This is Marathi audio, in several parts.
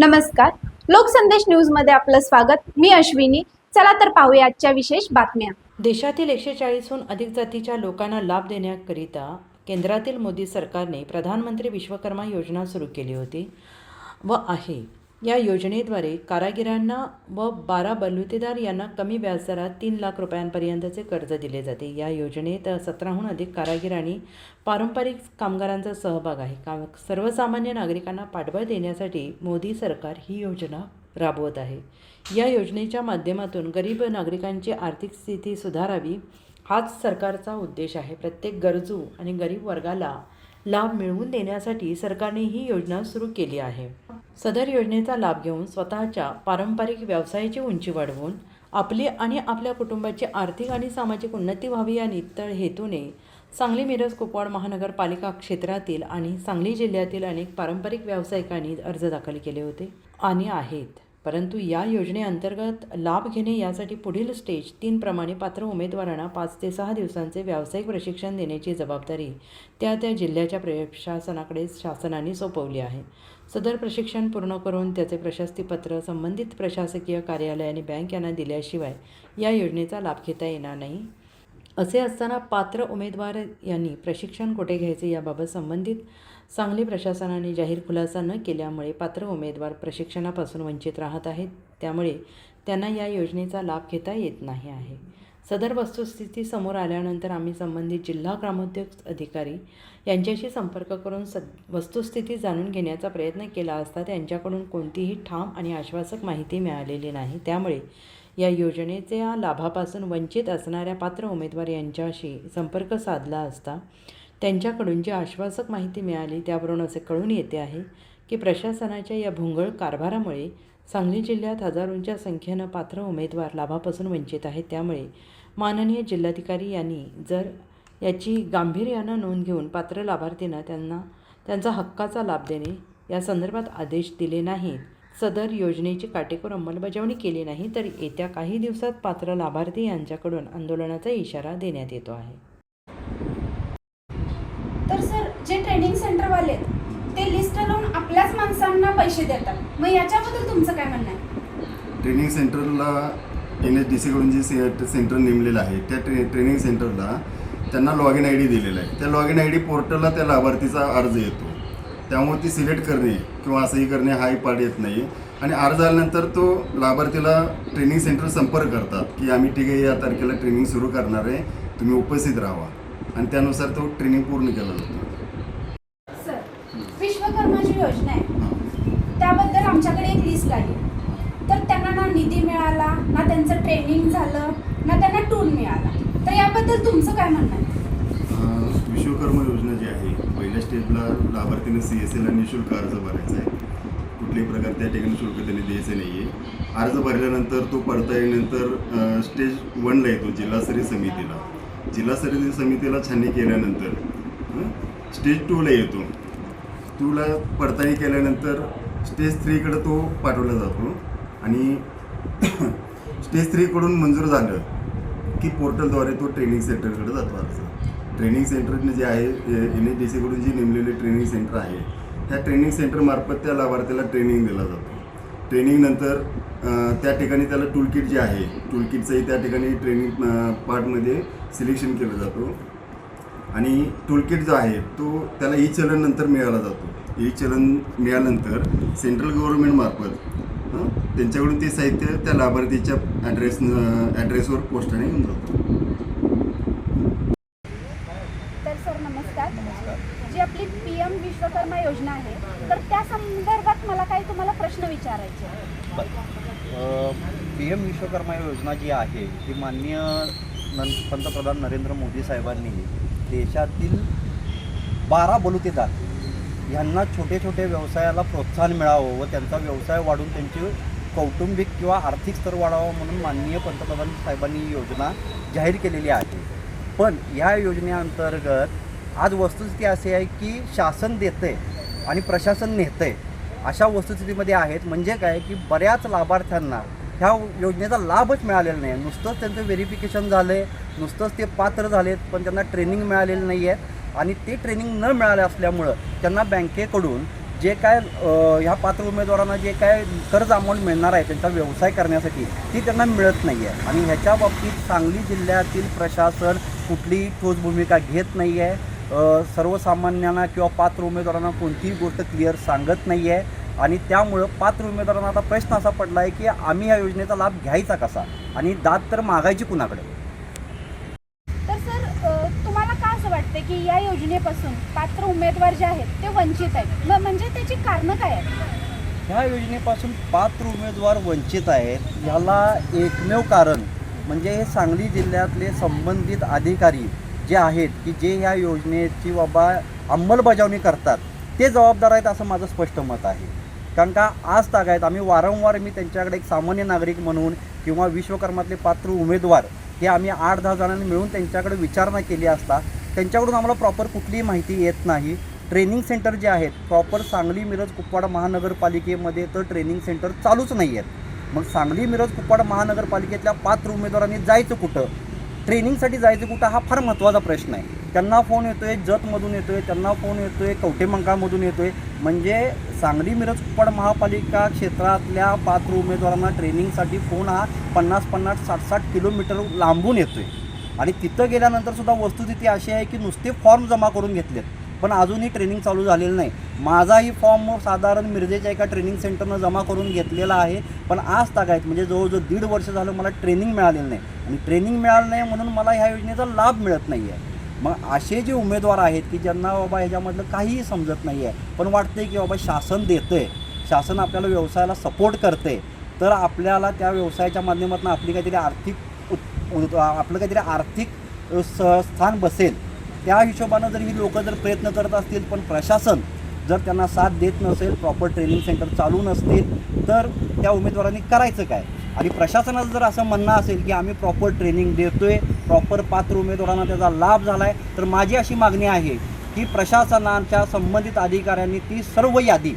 नमस्कार. लोकसंदेश न्यूजमध्ये आपलं स्वागत. मी अश्विनी. चला तर पाहूया आजच्या विशेष बातम्या. देशातील एकशे चाळीसहून अधिक जातीच्या लोकांना लाभ देण्याकरिता केंद्रातील मोदी सरकारने प्रधानमंत्री विश्वकर्मा योजना सुरू केली होती व आहे. या योजनेद्वारे कारागिरांना व बारा बलुतेदार यांना कमी व्याजदरात तीन लाख रुपयांपर्यंतचे कर्ज दिले जाते. या योजनेत सतराहून अधिक कारागीर आणि पारंपरिक कामगारांचा सहभाग आहे. का सर्वसामान्य नागरिकांना पाठबळ देण्यासाठी मोदी सरकार ही योजना राबवत आहे. या योजनेच्या माध्यमातून गरीब नागरिकांची आर्थिक स्थिती सुधारावी हाच सरकारचा उद्देश आहे. प्रत्येक गरजू आणि गरीब वर्गाला लाभ मिळवून देण्यासाठी सरकारने ही योजना सुरू केली आहे. सदर योजनेचा लाभ घेऊन स्वतःच्या पारंपरिक व्यवसायाची उंची वाढवून आपली आणि आपल्या कुटुंबाची आर्थिक आणि सामाजिक उन्नती व्हावी या नित्तळ हेतूने सांगली मिरज कुपवाड महानगरपालिका क्षेत्रातील आणि सांगली जिल्ह्यातील अनेक पारंपरिक व्यावसायिकांनी अर्ज दाखल केले होते आणि आहेत. परंतु या योजनेअंतर्गत लाभ घेणे यासाठी पुढील स्टेज तीनप्रमाणे पात्र उमेदवारांना पाच ते सहा दिवसांचे व्यावसायिक प्रशिक्षण देण्याची जबाबदारी त्या त्या जिल्ह्याच्या प्रशासनाकडे शासनाने सोपवली आहे. सदर प्रशिक्षण पूर्ण करून त्याचे प्रशस्तीपत्र संबंधित प्रशासकीय कार्यालय आणि बँक यांना दिल्याशिवाय या योजनेचा लाभ घेता येणार नाही. असे असताना पात्र उमेदवार यांनी प्रशिक्षण कुठे घ्यायचे याबाबत संबंधित सांगली प्रशासनाने जाहीर खुलासा न केल्यामुळे पात्र उमेदवार प्रशिक्षणापासून वंचित राहत आहेत. त्यामुळे त्यांना या योजनेचा लाभ घेता येत नाही आहे. सदर वस्तुस्थिती समोर आल्यानंतर आम्ही संबंधित जिल्हा ग्रामोद्योग अधिकारी यांच्याशी संपर्क करून सद वस्तुस्थिती जाणून घेण्याचा प्रयत्न केला असता त्यांच्याकडून कोणतीही ठाम आणि आश्वासक माहिती मिळालेली नाही. त्यामुळे या योजनेच्या लाभापासून वंचित असणाऱ्या पात्र उमेदवार यांच्याशी संपर्क साधला असता त्यांच्याकडून जी आश्वासक माहिती मिळाली त्यावरून असे कळून येते आहे की प्रशासनाच्या या भोंगळ कारभारामुळे सांगली जिल्ह्यात हजारोंच्या संख्येनं पात्र उमेदवार लाभापासून वंचित आहेत. त्यामुळे माननीय जिल्हाधिकारी यांनी जर याची गांभीर्यानं नोंद घेऊन पात्र लाभार्थींना त्यांना त्यांचा हक्काचा लाभ देणे या संदर्भात आदेश दिले नाहीत. सदर योजनेची काटेकोर अंमलबजावणी केली नाही तर येत्या काही दिवसात पात्र लाभार्थी यांच्याकडून आंदोलनाचा इशारा देण्यात येतो आहे. तर सर जे ट्रेनिंग सेंटर वाले आहेत, ते लिस्ट लावून आपल्याच माणसांना पैसे देतात. मग याच्याबद्दल तुमचं काय म्हणणं आहे? ट्रेनिंग सेंटरला एन एच डी सीकडून जे से सेंटर नेमलेलं आहे त्या ट्रे ट्रेनिंग सेंटरला त्यांना लॉग इन आय डी दिलेला आहे. त्या लॉग इन आय डी पोर्टलला त्या लाभार्थीचा अर्ज येतो. त्यामुळे ती सिलेक्ट करणे किंवा असंही करणे हाही पाठ येत नाही आणि अर्ज आल्यानंतर तो लाभार्थीला ट्रेनिंग सेंटर संपर्क करतात की आम्ही ठीक आहे या तारखेला ट्रेनिंग सुरू करणार आहे तुम्ही उपस्थित राहा. आणि त्यानुसार तो ट्रेनिंग पूर्ण केला जातो. विश्वकर्माची योजना आहे. हां. त्याबद्दल आमच्याकडे एक लिस्ट आली. तर त्यांना ना निधी मिळाला ना त्यांचं ट्रेनिंग झालं ना त्यांना टूल मिळाला. तर याबद्दल तुमचं काय म्हणणं आहे? विश्वकर्मा योजना जी आहे पहिल्या स्टेजला लाभार्थीने सी एस एला निशुल्क अर्ज भरायचा आहे. कुठल्याही प्रकार त्या ठिकाणी शुल्क त्यांनी द्यायचं नाही आहे अर्ज भरल्यानंतर तो पडताळीनंतर स्टेज वनला येतो जिल्हास्तरीय समितीला. जिल्हास्तरीय समितीला छाननी केल्यानंतर स्टेज टूला येतो. टूला पडताळी केल्यानंतर स्टेज थ्रीकडे तो पाठवला जातो. आणि स्टेज थ्रीकडून मंजूर झालं की पोर्टलद्वारे तो ट्रेनिंग सेंटरकडे जातो अर्ज ट्रेनिंग सेंटरने जे आहे एन एच डी सीकडून जी नेमलेले ट्रेनिंग सेंटर आहे त्या ट्रेनिंग सेंटरमार्फत त्या लाभार्थीला ट्रेनिंग दिला जातो. ट्रेनिंगनंतर त्या ठिकाणी त्याला टूल किट जे आहे टूल किटचंही त्या ठिकाणी ट्रेनिंग पार्टमध्ये सिलेक्शन केलं जातो. आणि टूल किट जो आहे तो त्याला ई चलन नंतर मिळाला जातो. ई चलन मिळाल्यानंतर सेंट्रल गव्हर्नमेंटमार्फत त्यांच्याकडून ते साहित्य त्या लाभार्थीच्या ॲड्रेस ॲड्रेसवर पोस्टाने येऊन जातं. तर सर नमस्कार. जी आपली पी एम विश्वकर्मा योजना आहे तर त्या संदर्भात मला काही तुम्हाला प्रश्न विचारायचे आहे. पी एम विश्वकर्मा योजना जी आहे ती माननीय नं पंतप्रधान नरेंद्र मोदी साहेबांनी देशातील बारा बलुतेदार यांना छोटे छोटे व्यवसायाला प्रोत्साहन मिळावं व त्यांचा व्यवसाय वाढून त्यांचे कौटुंबिक किंवा आर्थिक स्तर वाढावा म्हणून माननीय पंतप्रधान साहेबांनी ही योजना जाहीर केलेली आहे. पण ह्या योजनेअंतर्गत आज वस्तुस्थिती अशी आहे की शासन देते आणि प्रशासन नेते अशा वस्तुस्थितीमध्ये आहेत. म्हणजे काय की बऱ्याच लाभार्थ्यांना ह्या योजनेचा लाभच मिळालेला नाही. नुसतंच त्यांचं व्हेरिफिकेशन झालं आहे नुसतंच ते पात्र झालेत पण त्यांना ट्रेनिंग मिळालेलं नाही आहे आणि ते ट्रेनिंग न मिळाले असल्यामुळं त्यांना बँकेकडून जे काय ह्या पात्र उमेदवारांना जे काय कर्ज अमाऊंट मिळणार आहे त्यांचा व्यवसाय करण्यासाठी ती त्यांना मिळत नाही आहे आणि ह्याच्या बाबतीत सांगली जिल्ह्यातील प्रशासन कुठलीही ठोस भूमिका घेत नाही आहे सर्वसामान्यांना किंवा पात्र उमेदवारांना कोणतीही गोष्ट क्लिअर सांगत नाही आहे आणि त्यामुळं पात्र उमेदवारांना आता प्रश्न असा पडला आहे की आम्ही या योजनेचा लाभ घ्यायचा कसा? आणि दाद तर मागायची कुणाकडे तर सर अ, तुम्हाला का असं वाटतं की या योजनेपासून पात्र उमेदवार जे आहेत ते वंचित आहेत. म्हणजे त्याची कारणं काय आहेत? ह्या योजनेपासून पात्र उमेदवार वंचित आहेत. ह्याला एकमेव कारण म्हणजे हे सांगली जिल्ह्यातले संबंधित अधिकारी जे आहेत की जे ह्या योजनेची बाबा अंमलबजावणी करतात ते जबाबदार आहेत असं माझं स्पष्ट मत आहे. कारण का आज तागायत आम्ही वारंवार मी त्यांच्याकडे एक सामान्य नागरिक म्हणून किंवा विश्वकर्मातले पात्र उमेदवार हे आम्ही आठ दहा जणांनी मिळून त्यांच्याकडे विचारणा केली असता त्यांच्याकडून आम्हाला प्रॉपर कुठलीही माहिती येत नाही. ट्रेनिंग सेंटर जे आहेत प्रॉपर सांगली मिरज कुपवाड महानगरपालिकेमध्ये तर ट्रेनिंग सेंटर चालूच नाही आहेत. मग सांगली मिरज कुपवाड महानगरपालिकेतल्या पात्र उमेदवारांनी जायचं कुठं? ट्रेनिंगसाठी जायचं कुठं हा फार महत्त्वाचा प्रश्न आहे. त्यांना फोन येतो आहे जतमधून येतो आहे त्यांना फोन येतो आहे येतोय. येतो आहे म्हणजे सांगली मिरज कुपवाड महापालिका क्षेत्रातल्या पात्र उमेदवारांना ट्रेनिंगसाठी फोन हा पन्नास पन्नास साठ साठ किलोमीटर लांबून येतो आहे आणि तिथं गेल्यानंतर सुद्धा वस्तुस्थिती अशी आहे की नुसते फॉर्म जमा करून घेतलेत. पण अजूनही ट्रेनिंग चालू झालेलं नाही. माझाही फॉर्म साधारण मिरजेच्या एका ट्रेनिंग सेंटरनं जमा करून घेतलेला आहे. पण आज तागायत म्हणजे जवळजवळ दीड वर्ष झालं मला ट्रेनिंग मिळालेलं नाही. आणि ट्रेनिंग मिळालं नाही म्हणून मला ह्या योजनेचा लाभ मिळत नाही आहे मग असे जे उमेदवार आहेत की ज्यांना बाबा ह्याच्यामधलं काहीही समजत नाही आहे पण वाटते की बाबा शासन देतं आहे शासन आपल्याला व्यवसायाला सपोर्ट करते तर आपल्याला त्या व्यवसायाच्या माध्यमातून आपली काहीतरी आर्थिक आपलं काहीतरी आर्थिक स्थान बसेल. त्या हिशोबानं जर ही लोकं जर प्रयत्न करत असतील पण प्रशासन जर त्यांना साथ देत नसेल प्रॉपर ट्रेनिंग सेंटर चालू नसतील तर त्या उमेदवारांनी करायचं काय? आणि प्रशासनाचं जर असं म्हणणं असेल की आम्ही प्रॉपर ट्रेनिंग देतो आहे प्रॉपर पात्र उमेदवारांना त्याचा लाभ झाला आहे तर माझी अशी मागणी आहे की प्रशासनाच्या संबंधित अधिकाऱ्यांनी ती सर्व यादी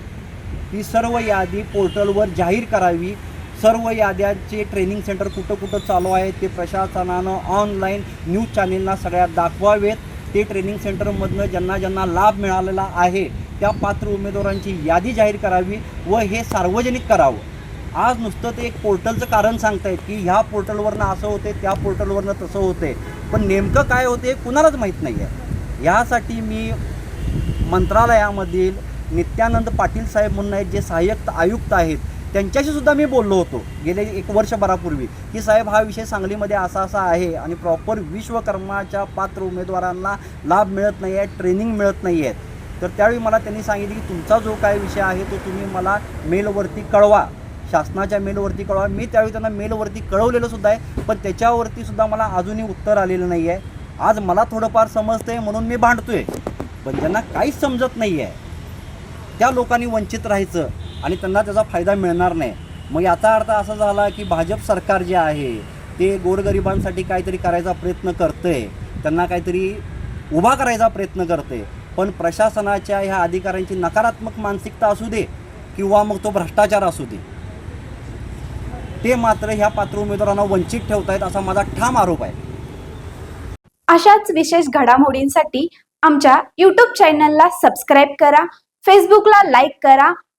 ती सर्व यादी पोर्टलवर जाहीर करावी सर्व याद्यांचे ट्रेनिंग सेंटर कुठं कुठं चालू आहे ते प्रशासनानं ऑनलाईन न्यूज चॅनेलना सगळ्यात दाखवावेत. ते ट्रेनिंग सेंटरमधनं ज्यांना ज्यांना लाभ मिळालेला आहे त्या पात्र उमेदवारांची यादी जाहीर करावी व हे सार्वजनिक करावं. आज नुसतं ते एक पोर्टलचं कारण सांगतायत की ह्या पोर्टलवरनं असं होते त्या पोर्टलवरनं तसं होते. पण नेमकं काय होते कुणालाच माहीत नाही आहे यासाठी मी मंत्रालयामधील नित्यानंद पाटील साहेब म्हणून आहेत जे सहाय्यक आयुक्त आहेत. त्यांच्याशी सुद्धा मी बोललो होतो गेले एक वर्षभरापूर्वी की साहेब हा विषय सांगलीमध्ये असा असा आहे आणि प्रॉपर विश्वकर्माच्या पात्र उमेदवारांना लाभ मिळत नाही आहे ट्रेनिंग मिळत नाही आहेत तर त्यावेळी मला त्यांनी सांगितले की तुमचा जो काय विषय आहे तो तुम्ही मला मेलवरती कळवा. शासनाच्या मेलवरती कळवा. मी त्यावेळी त्यांना मेलवरती कळवलेलं सुद्धा आहे पण त्याच्यावरती सुद्धा मला अजूनही उत्तर आलेलं नाही आहे. आज मला थोडंफार समजतंय म्हणून मी भांडतोय पण ज्यांना काहीच समजत नाही आहे. त्या लोकांनी वंचित राहायचं. आणि त्यांना त्याचा फायदा मिळणार नाही. मग याचा अर्थ असा झाला की भाजप सरकार जे आहे ते गोरगरिबांसाठी काहीतरी करायचा प्रयत्न करतंय. त्यांना काहीतरी उभा करायचा प्रयत्न करते पण प्रशासनाच्या ह्या अधिकाऱ्यांची नकारात्मक मानसिकता असू दे किंवा मग तो भ्रष्टाचार असू दे. ते मात्र ह्या पात्र उमेदवारांना वंचित ठेवतायत असा माझा ठाम आरोप आहे. अशाच विशेष घडामोडींसाठी आमच्या यूट्यूब चॅनलला सबस्क्राईब करा फेसबुकला लाईक करा